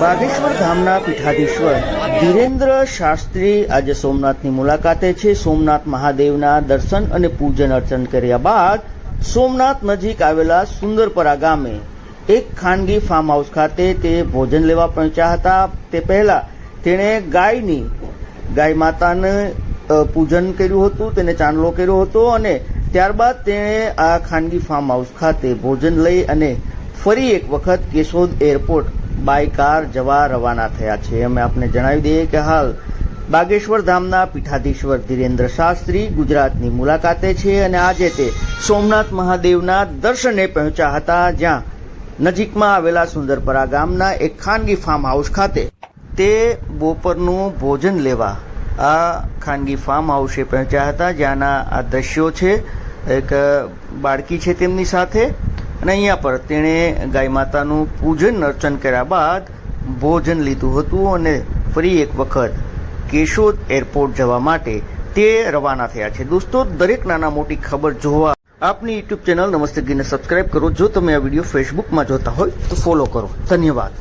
બાગેશ્વર ધામના પીઠાધીશ્વર ધીરેન્દ્ર શાસ્ત્રી આજે સોમનાથની મુલાકાતે છે. સોમનાથ મહાદેવના દર્શન અને પૂજન અર્ચન કર્યા બાદ સોમનાથ નજીક આવેલા સુંદરપરા ગામે એક ખાનગી ફાર્મ હાઉસ ખાતે તે ભોજન લેવા પહોંચ્યા હતા. તે પહેલા તેણે ગાયની, ગાય માતાને પૂજન કર્યું હતું, તેને ચાંદલો કર્યો હતો અને ત્યારબાદ તેણે આ ખાનગી ફાર્મ હાઉસ ખાતે ભોજન લઈ અને ફરી એક વખત કેશોદ એરપોર્ટ બાય કાર જવા રવાના થયા છે. અમે આપને જણાવી દઈએ કે હાલ બાગેશ્વર ધામના પીઠાધીશ્વર ધીરેન્દ્ર શાસ્ત્રી ગુજરાતની મુલાકાતે છે અને આજે તે સોમનાથ મહાદેવના દર્શને પહોંચ્યા હતા, જ્યાં નજીકમાં આવેલા સુંદરપરા ગામના એક ખાનગી ફાર્મ હાઉસ ખાતે તે બપોરનું ભોજન લેવા આ ખાનગી ફાર્મ હાઉસે પહોંચ્યા હતા, જ્યાંના આ દ્રશ્યો છે. એક બાળકી છે તેમની સાથે. અને અહીંયા પર તેણે ગાય માતાનું પૂજન અર્ચન કર્યા બાદ ભોજન લીધું હતું અને ફરી એક વખત કેશોદ એરપોર્ટ જવા માટે તે રવાના થયા છે. દોસ્તો, દરેક નાના મોટી ખબર જોવા આપની યુટ્યુબ ચેનલ નમસ્તે ગીને સબસ્ક્રાઇબ કરો. જો તમે આ વીડિયો ફેસબુકમાં જોતા હોય તો ફોલો કરો. ધન્યવાદ.